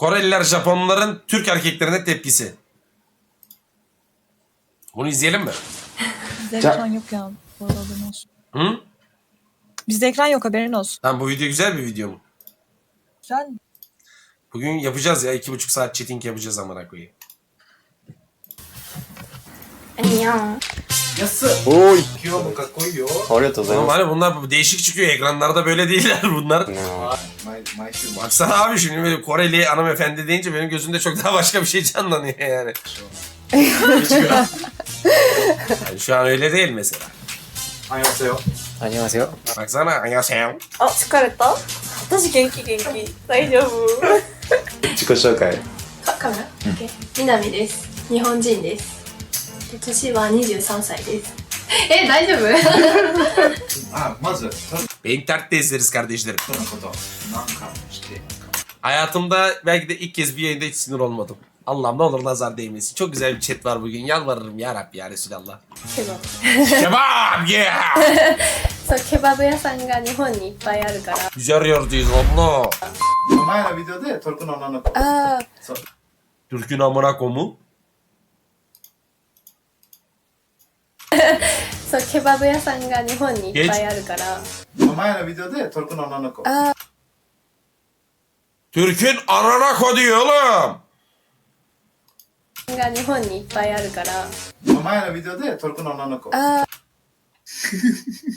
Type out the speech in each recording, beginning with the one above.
Koreliler Japonların Türk erkeklerine tepkisi. Bunu izleyelim mi? Bizde ekran yok ya. Bu arada haberin olsun. Hı? Bizde ekran yok haberin olsun. Tamam bu video güzel bir video mu? Güzel. Bugün yapacağız ya. iki buçuk saat chatting yapacağız amına koyayım. 안녕. 安っおーい今日もかっこいいよありがとうございます。Normalde bunlar değişik çıkıyor. Ekranlarda böyle değiller bunlar. Aa, May, May. Baksana abi şimdi böyle Koreli hanımefendi deyince benim gözümde çok daha başka bir şey canlanıyor yani. Yani şu an öyle değil mesela. Annyeonghaseyo. ありますよ。Baksana annyeonghaseyo. あ、疲れた私元気元気。大丈夫。自己紹介。カメラ、南です。日本人です。で年は23歳です。え、大丈夫あ、まず、トル Beyin tert de izleriz kardeşlerim. コのこと、なんか知っていますか Hayatımda belki de ilk kez bir yayında hiç sinir olmadım. Allah'ım ne olur nazar değmesin. Çok güzel bir chat var bugün. Yalvarırım ya Rabbi ya Resulallah. ケバブ。 Kebap yeah! そう、ケバブ屋さんが日本にいっぱいあるから。 Güzel yerdeyiz Allah. 前のビデオでトルコの女の子。ああ、そう。 Türk'ün amına komu. そう、ケバブ屋さんが日本にいっぱいあるから。前のビデオでトルコの女の子。Türk'ün ko diyor oğlum. が日本にいっぱいあるから。前のビデオでトルコの女の子。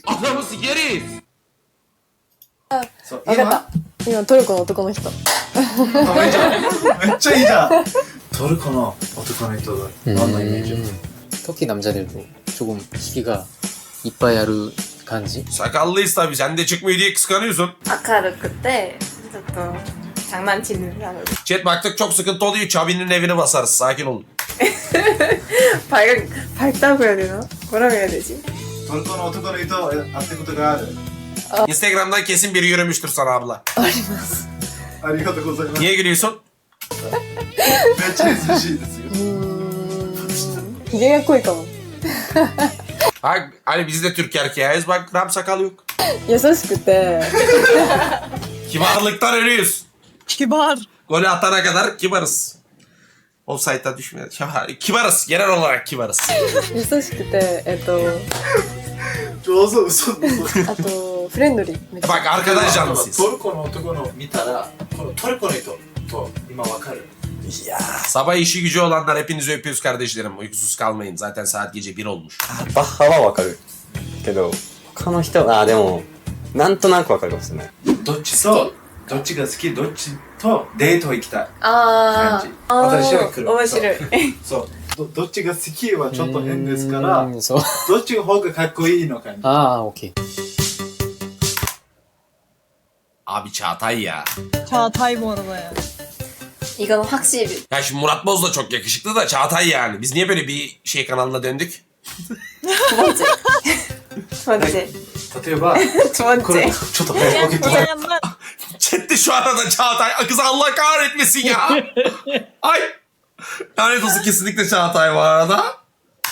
Adamı sikeriz. そう。わかった今？トルコの男の人今めっちゃめっちゃいいじゃん。トルコの男の人がどんなイメージ 터키 남자들도 조금 희기가 이빠야루 간지? Sakallıyız tabii. Sen de çıkmıyor diye kıskanıyorsun. 아까 그때 또 장난치는 사람 Chat baktık çok sıkıntı oluyor. Çabi'nin evini basarız. Sakin olun. 발 밝다고 해야 되나? 뭐라고 해야 되지? 전권 어떤 거는 이따 앞에부터 가야 Instagram'dan kesin biri yürümüştür sana abla. 아리가토 고사이마스. Niye gülüyorsun? 내 친구 수시 よう。ーんひげが濃いかも Bak hani biz de Türk erkeğiz. Bak ram sakal yok. 優しくて Kibarlıktan ölüyoruz. Kibar. Golü atana kadar kibarız. Offside'da düşmüyor. Kibar- Kibarız. Genel olarak kibarız. 優しくてえっと上手、嘘嘘。あとフレンドリーめっちゃ Bak arkadaş canlısıyız. トルコの男の見たら、このトルコの人と今わかる。 Sabah işi gücü olanlar hepinizi öpüyoruz kardeşlerim. Uykusuz kalmayın. Zaten saat gece 1 olmuş. バッハはわかる。けど、他の人は、あ、でも、なんとなくわかるかもしれない。どっちと、どっちが好き、どっちとデート行きたい。あ感じあ、私は来る面白い。そう。どどっちが好きはちょっと変ですからう、ーんそう。どっちが方がかっこいいのかに。ああ、オッケー。Abi Çağatay ya. Çağatay bu arada ya. 이건 확실히. Ya şimdi Murat Boz da çok yakışıklı da Çağatay yani. Biz niye böyle bir şey kanalına döndük? 두 번째. 두 번째. 例えば、 두 これ、 번째. ちょっと早く起きて。 Dayanlar. Chatte şu arada Çağatay. Kız Allah kahretmesin ya. Ay. Lanet olsun kesinlikle Çağatay bu arada.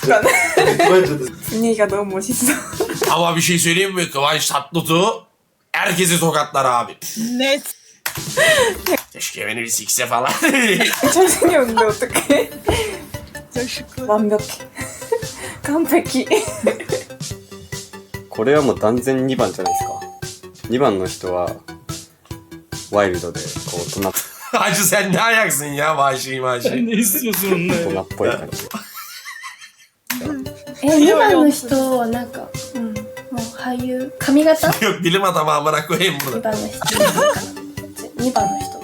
これちょっと 분위기가 너무 멋있어. Ama bir şey söyleyeyim mi? Kıvanç Tatlıtuğ herkesi tokatlar abi. Net. Keşke Venedis X'e falan. Çözemiyorum da olduk. Teşekkür. 完璧。これはもう断然2番じゃないですか。2番の人は、ワイルドで、こう、大人っ Hacı sen ne ayaksın ya vahşi vahşi. Ne istiyorsun onunla? 大人っぽい感じ。え、2番の人はなんか、うん、もう俳優、髪型 Yok dilim adamı amına koyayım 2 burada. 番の人。2番の人。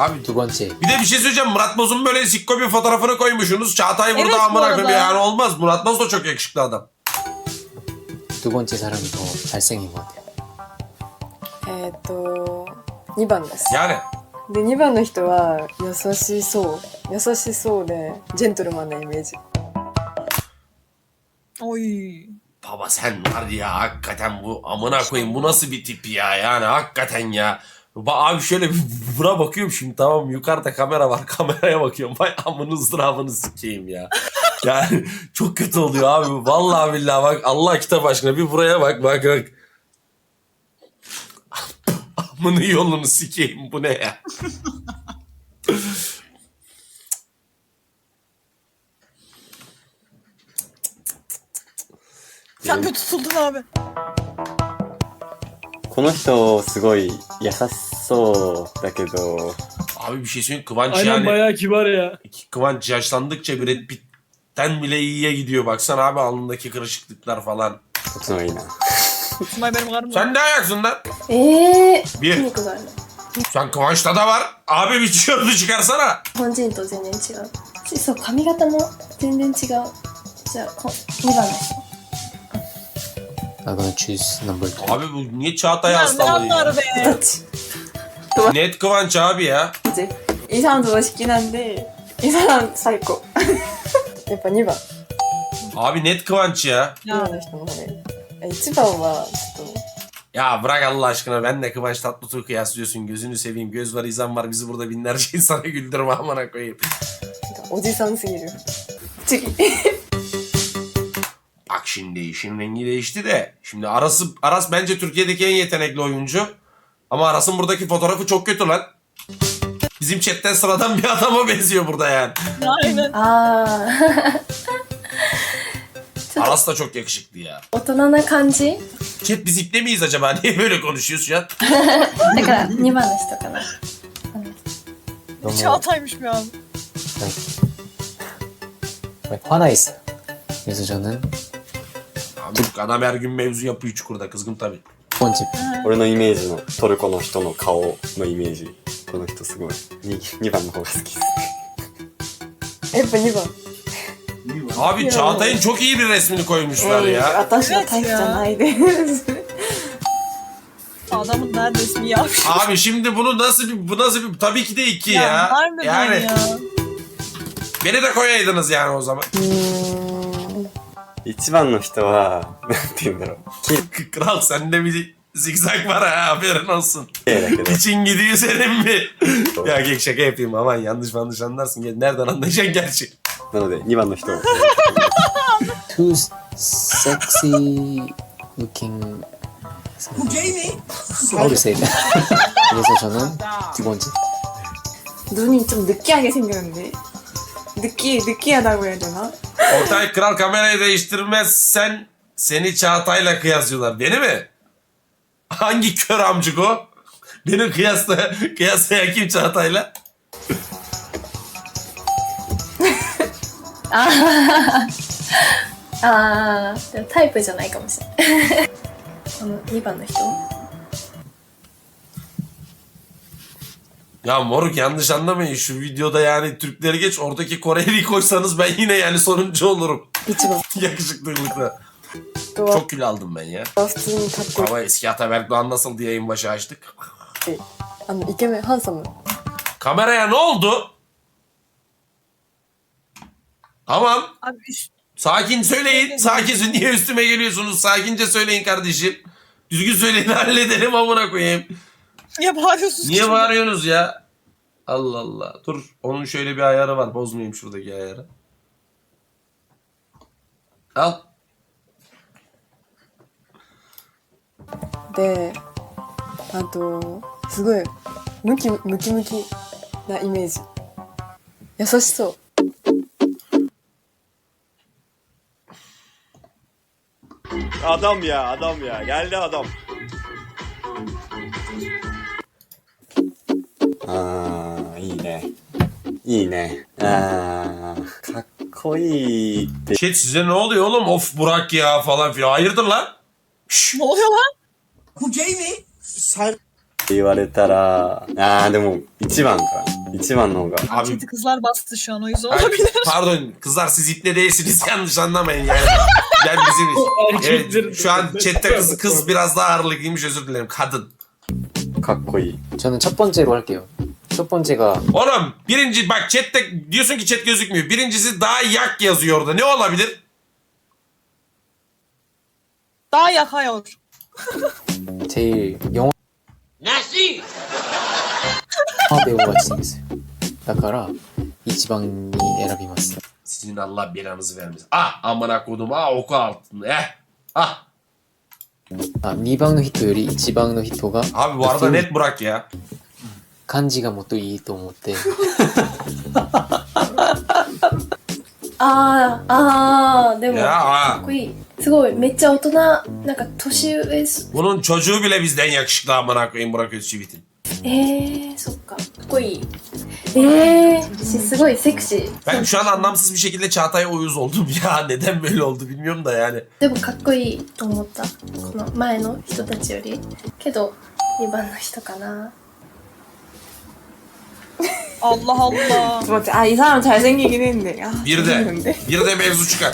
Abi 두 번째. bir de bir şey söyleyeceğim. Murat Boz'un böyle sikko bir fotoğrafını koymuşsunuz. Çağatay burada Evet, bu amına koyayım. arada. Yani olmaz. Murat Boz da çok yakışıklı adam. 두 번째 사람이 더 잘생긴 것 같아요. えっと2番です Yani で2番の人は優しそう優しそうでジェントルマンなイメージ Oy. baba sen var ya hakikaten bu amına koyayım bu nasıl bir tip ya yani hakikaten ya. Abi şöyle bir buna bakıyorum şimdi tamam yukarıda kamera var kameraya bakıyorum. Vay amını ızdırabını sikeyim ya. Yani çok kötü oluyor abi. Vallahi billahi bak Allah kitap aşkına bir buraya bak bak bak. Amını yolunu sikeyim bu ne ya? Sen de tutuldun abi. この人すごい優しそうだけど Abi bir şey söyleyeyim Kıvanç Aynen yani. bayağı kibar ya. Kıvanç yaşlandıkça Brad Pitt'ten bile iyiye gidiyor. Baksana abi alnındaki kırışıklıklar falan. こっちの方がいいな Tutmay benim karım. Sen ne ayaksın lan? えー、筋 Bir. 肉がある Sen Kıvanç'ta da var. Abi bir tişörtü çıkarsana. 日本人と全然違うしそう髪型も全然違うじゃあこ2番の人 I'm gonna choose number two. Abi bu niye Çağatay Ya ne hastalığı anlar ya? be. どっち Net Kıvanç abi ya. イさんと好きなんでイさん最高やっぱ2番 Abi net Kıvanç ya. 2番の人の方がいいえ1番はちょっと Ya bırak Allah aşkına ben de Kıvanç Tatlıtuğ kıyaslıyorsun. Gözünü seveyim. Göz var izan var. Bizi burada binlerce insana güldürme amına koyayım. なんかおじさんすぎる次 Bak Şimdi işin rengi değişti de. Şimdi Aras'ı, Aras bence Türkiye'deki en yetenekli oyuncu. Ama Aras'ın buradaki fotoğrafı çok kötü lan. Bizim chatten sıradan bir adama benziyor burada yani. Aynen. Aa. Aras da çok yakışıklı ya. Otanana kanji. Chat biz iple miyiz acaba? Niye böyle konuşuyoruz şu an? だから2番の人かな。どうも、Çağatay'mış bir an. はい。はい、ファナイス。ゆずじゃね。Moruk adam her gün mevzu yapıyor Çukur'da kızgın tabii. 本チップ俺のイメージのトルコの人の顔のイメージこの人すごい 2, 2番の方が好きですやっぱ2番 Abi Çağatay'ın çok iyi bir resmini koymuşlar ya. Ataş Evet Ataş ya. canaydı. Adamın neredesin ya? Abi şimdi bunu nasıl bir bu nasıl bir tabii ki de iki ya. harbiden Yani ya. beni de koyaydınız yani o zaman. Hmm. 1番の人はなんて言うんだろう Kral sende bir zigzag var ha haberin olsun. 綺麗だけど İçin gidiyor senin mi? ya gel şaka yapayım aman yanlış yanlış anlarsın. Gel, nereden anlayacaksın gerçi? なので2番の人 too sexy looking how to say that? 그래서 저는 두 번째. 눈이 좀 느끼하게 생겼는데. 느끼, 느끼하다고 해야 되나? Ortay kral kamerayı değiştirmezsen seni Çağatay'la kıyaslıyorlar. Beni mi? Hangi kör amcık o? Beni kıyasla, kıyaslayan kim Çağatay'la? ああでもタイプじゃないかもしれないこの2番の人 Ya moruk yanlış anlamayın şu videoda yani Türkleri geç oradaki Koreli'yi koysanız ben yine yani sonuncu olurum. Yakışıklılıkta. Çok kül aldım ben ya. Ama eski Ataberk Doğan nasıldı yayın başı açtık. Kameraya ne oldu? Tamam. Abi Sakin söyleyin. Sakin niye üstüme geliyorsunuz? Sakince söyleyin kardeşim. Düzgün söyleyin halledelim amına koyayım. niye bağırıyorsunuz? Niye ki? bağırıyorsunuz ya? Allah Allah. Dur. Onun şöyle bir ayarı var. Bozmayayım şuradaki ayarı. Al. であとすごいムキムキムキなイメージ優しそう Adam ya adam ya geldi adam. ああいいねいいねああかっこいいって Chat size ne oluyor oğlum? Of Burak ya falan filan. Hayırdır lan? Şşş. Ne oluyor lan? 言われたらああでも1番か1番の方が Abi Chat'i kızlar bastı şu an o yüzden Ay, olabilir. pardon kızlar siz iple değilsiniz yanlış anlamayın yani. Yani bizim Erkekler- evet, şu an chatte kız, kız biraz daha ağırlıklıymış özür dilerim kadın. かっこいい 저는 첫 번째로 할게요. 첫 번째가 Oğlum birinci bak chatte diyorsun ki chat gözükmüyor. Birincisi daha yak yazıyor orada. Ne olabilir? Daha yak yakıyor. 제일 영화 나시! 배우가 지내세요. 다카라 이 지방이 에라비마스. Sizin Allah belanızı vermesin. Ah amına kodum ah oku altın. Eh. Ah. 아 미방노 히토 요리 이 지방노 히토가 Abi bu arada net Burak ya. 漢字がもっといいと思ってあーあーでもか.っこいいすごいめっちゃ大人なんか年上す Bunun çocuğu bile bizden yakışıklı amına koyayım Burak Özçivit'in. えー、そっかかっこいいえー、しすごいセクシー Ben şu an anlamsız bir şekilde Çağatay'a uyuz oldum ya. Neden böyle oldu bilmiyorum da yani. でもかっこいいと思ったこの前の人たちよりけど2番の人かな Allah Allah. 막, 아, 이 사람 잘생기긴 했는데. 아, Bir de. 모르겠는데. Bir de mevzu çıkar.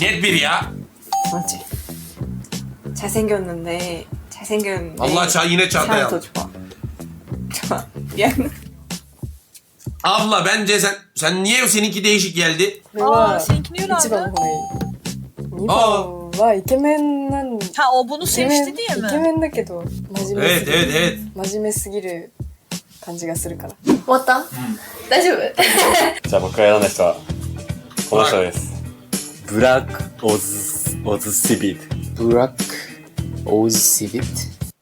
Net bir ya. 맞지. 잘생겼는데, 잘생겼는데. Allah çağ yine 사람 더 çağdaya. 좋아. 좋아. 미안. Abla bence sen sen niye seninki değişik geldi? Aa, seninkini öyle aldı. 거의. 어. 이바와 이케맨은 Ha o bunu sevişti diye mi? 이케맨 느낌도 마지막 Evet evet evet. 마지막 스기를 感じがするから。終わった、大丈夫じゃあ僕が選んだ人は、この人です。ブラック・オズ、オズ・シビル。ブラックオーズシビット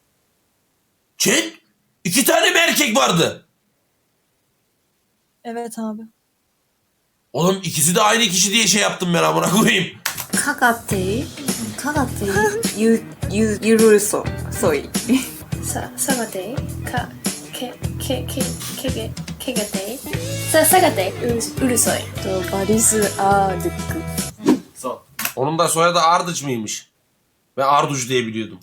Çek. İki tane mi erkek vardı? Evet abi. Oğlum ikisi de aynı kişi diye şey yaptım ben amına koyayım. かかっていいかかっていいゆ、ゆ、ゆるそ、そい。さ、下がっていいか、 け、け、け、けげ、けげていいさ、下がってうる、うるさい。と、バリス・アードゥック。 そう Onun da soyadı Ardıç mıymış? Ben Arduç diye biliyordum.